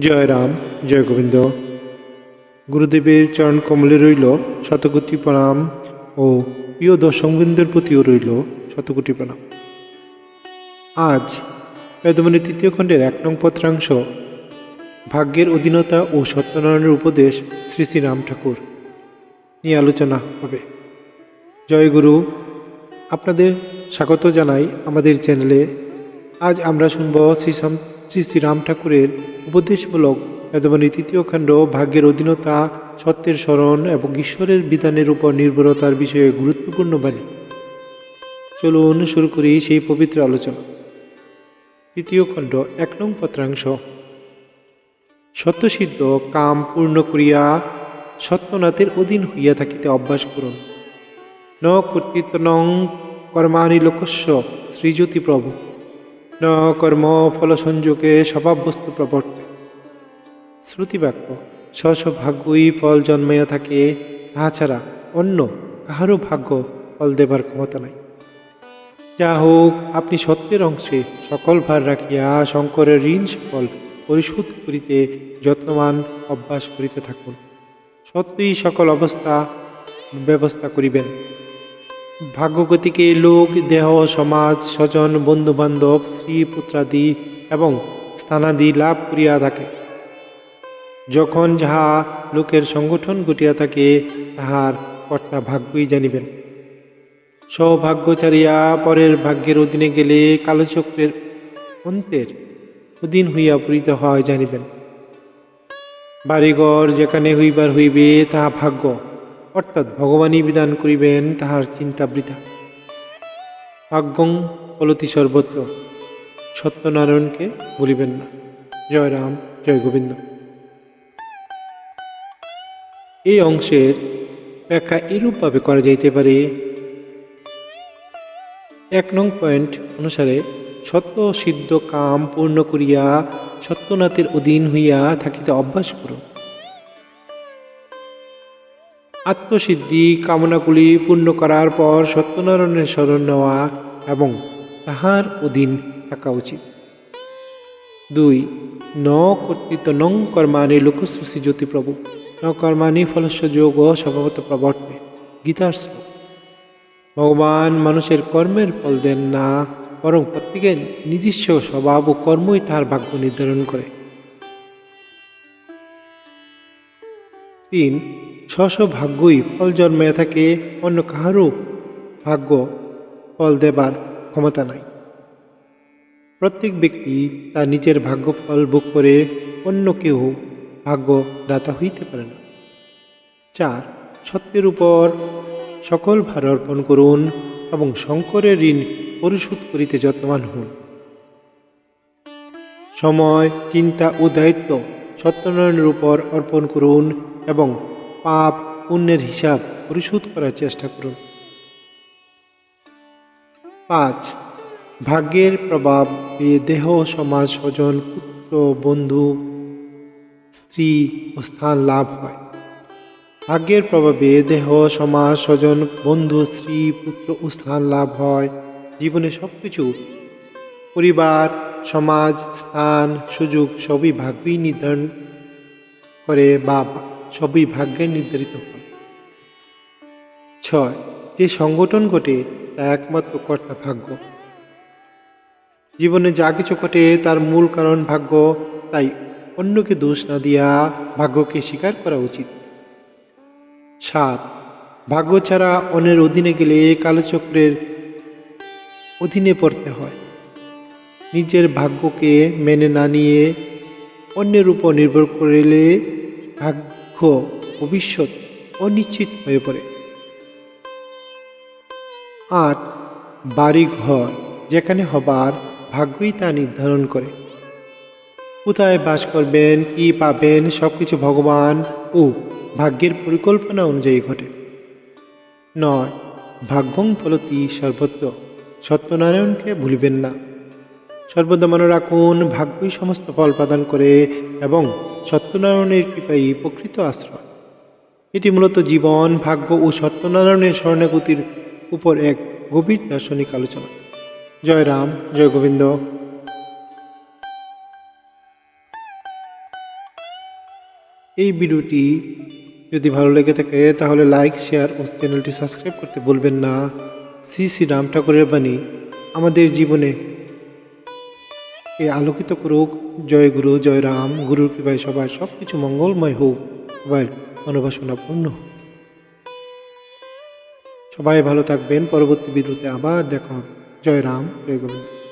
জয় রাম, জয় গোবিন্দ। গুরুদেবের চরণ কমলে রইল শতকোটি প্রণাম ও প্রিয় দর্শকবৃন্দের প্রতিও রইল শতকোটি প্রণাম। আজ বেদমণি তৃতীয় খণ্ডের এক নং পত্রাংশ, ভাগ্যের অধীনতা ও সত্যনারায়ণের উপদেশ শ্রী শ্রী রাম ঠাকুর নিয়ে আলোচনা হবে। জয় গুরু, আপনাদের স্বাগত জানাই আমাদের চ্যানেলে। আজ আমরা শুনব শ্রী শ্রী শ্রী রাম ঠাকুরের উপদেশমূলক বেদবাণী তৃতীয় খণ্ড ভাগ্যের অধীনতা, সত্যের স্মরণ এবং ঈশ্বরের বিধানের উপর নির্ভরতার বিষয়ে গুরুত্বপূর্ণ বাণী। চলুন শুরু করি সেই পবিত্র আলোচনা। তৃতীয় খণ্ড, এক নং পত্রাংশ। সত্যসিদ্ধ কাম পূর্ণ করিয়া সত্যনাথের অধীন হইয়া থাকিতে অভ্যাস করুন। ন কর্তৃত্ব নং কর্মাণি লোকস্য শ্রীজ্যোতি প্রভু। ন কর্ম ফল সংযোগে স্বভাব বস্তু প্রবর্তে। শ্রুতিবাক্য স্ব ভাগ্যই ফল জন্মাইয়া থাকে, তাহা ছাড়া অন্য কাহারও ভাগ্য ফল দেবার ক্ষমতা নাই। যা হোক, আপনি সত্যের অংশে সকল ভার রাখিয়া শঙ্করের ঋণ সকল পরিশোধ করিতে যত্নবান অভ্যাস করিতে থাকুন। সত্যই সকল অবস্থা ব্যবস্থা করিবেন। ভাগ্যগতিকে লোক, দেহ, সমাজ, স্বজন, বন্ধুবান্ধব, স্ত্রী, পুত্রাদি এবং স্থানাদি লাভ করিয়া থাকে। যখন যাহা লোকের সংগঠন ঘটিয়া থাকে, তাহার কর্তা ভাগ্যই জানিবেন। সৌভাগ্যচারিয়া পরের ভাগ্যের অধীনে গেলে কালচক্রের অন্তের অধীন হইয়া পূরিত হয় জানিবেন। বাড়িঘর যেখানে হইবার হইবে, তাহা ভাগ্য। অর্থাৎ ভগবানই বিধান করিবেন, তাহার চিন্তা বৃথা। ভাগ্যং ফলতি সর্বত্র। সত্যনারায়ণকে বলিবেন না। জয় রাম, জয় গোবিন্দ। এই অংশের ব্যাখ্যা এরূপভাবে করা যাইতে পারে। এক নং পয়েন্ট অনুসারে, সত্য সিদ্ধ কাম পূর্ণ করিয়া সত্যনাথের অধীন হইয়া থাকিতে অভ্যাস করুন আত্মসিদ্ধি কামনাগুলি পূর্ণ করার পর সত্যনারায়ণের স্মরণ নেওয়া এবং তাহার অধীন থাকা উচিত। দুই ন কর্তৃত্ব নং কর্মাণি লোকশ্রুষি জ্যোতি প্রভু। ন কর্মাণি ও স্বভাবত প্রবর্তে, গীতার ভগবান মানুষের কর্মের ফল দেন না, বরং প্রত্যেকের নিজস্ব স্বভাব ও কর্মই তাহার ভাগ্য নির্ধারণ করে। তিন স্ব ভাগ্যই ফল জন্মাইয়া থাকে, অন্য কাহারও ভাগ্য ফল দেবার ক্ষমতা নাই। প্রত্যেক ব্যক্তি তার নিজের ভাগ্য ফল ভোগ করে, অন্য কেউ ভাগ্য দাতা হইতে পারে না। চার, সত্যের উপর সকল ভার অর্পণ করুন এবং শঙ্করের ঋণ পরিশোধ করিতে যত্নবান হন। সময়, চিন্তা ও দায়িত্ব সত্যনারায়ণের উপর অর্পণ করুন এবং পাপ পুণ্যের হিসাব পরিশোধ করার চেষ্টা করুন। পাঁচ, ভাগ্যের প্রভাব পেয়ে দেহ, সমাজ, স্বজন, পুত্র, বন্ধু, স্ত্রী ও স্থান লাভ হয়। ভাগ্যের প্রভাবে দেহ, সমাজ, স্বজন, বন্ধু, স্ত্রী, পুত্র ও স্থান লাভ হয়। জীবনে সব কিছু পরিবার, সমাজ, স্থান, সুযোগ সবই ভাগ্যই নির্ধারণ করে বা সবই ভাগ্যে নির্ধারিত হয়। ছয়, যে সংগঠন ঘটে, তা একমাত্র কর্তা ভাগ্য। জীবনে যা কিছু ঘটে, তার মূল কারণ ভাগ্য, তাই অন্যকে দোষ না দিয়া ভাগ্যকে স্বীকার করা উচিত। সাত, ভাগ্য ছাড়া অন্যের অধীনে গেলে কালচক্রের অধীনে পড়তে হয়। নিজের ভাগ্যকে মেনে না নিয়ে অন্যের উপর নির্ভর করলে ভাগ্য ভবিষ্যৎ অনিশ্চিত হয়ে পড়ে। আট বাড়ি ঘর যেখানে হবার ভাগ্যই তা নির্ধারণ করে। কোথায় বাস করবেন, কি পাবেন সব কিছু ভগবান ও ভাগ্যের পরিকল্পনা অনুযায়ী ঘটে। নয়, ভাগ্যং ফলতি সর্বত্র। সত্যনারায়ণকে ভুলবেন না। সর্বদা মনে রাখুন, ভাগ্যই সমস্ত ফল প্রদান করে এবং সত্যনারায়ণের কৃপাই প্রকৃত আশ্রয়। এটি মূলত জীবন, ভাগ্য ও সত্যনারায়ণের স্বর্ণগতির উপর এক গভীর দার্শনিক আলোচনা। জয় রাম, জয় গোবিন্দ। এই ভিডিওটি যদি ভালো লেগে থাকে, তাহলে লাইক, শেয়ার ও চ্যানেলটি সাবস্ক্রাইব করতে ভুলবেন না। শ্রী শ্রী রাম ঠাকুরের বাণী, আমাদের জীবনে এ আলোকিত করুক। জয় গুরু, জয় রাম। গুরুর কৃপায় সবাই সব কিছু মঙ্গলময় হোক। সবাই মনোবাসনা পূর্ণ সবাই ভালো থাকবেন। পরবর্তী বিদ্যুতে আবার দেখা জয় রাম, জয় গোবিন্দ।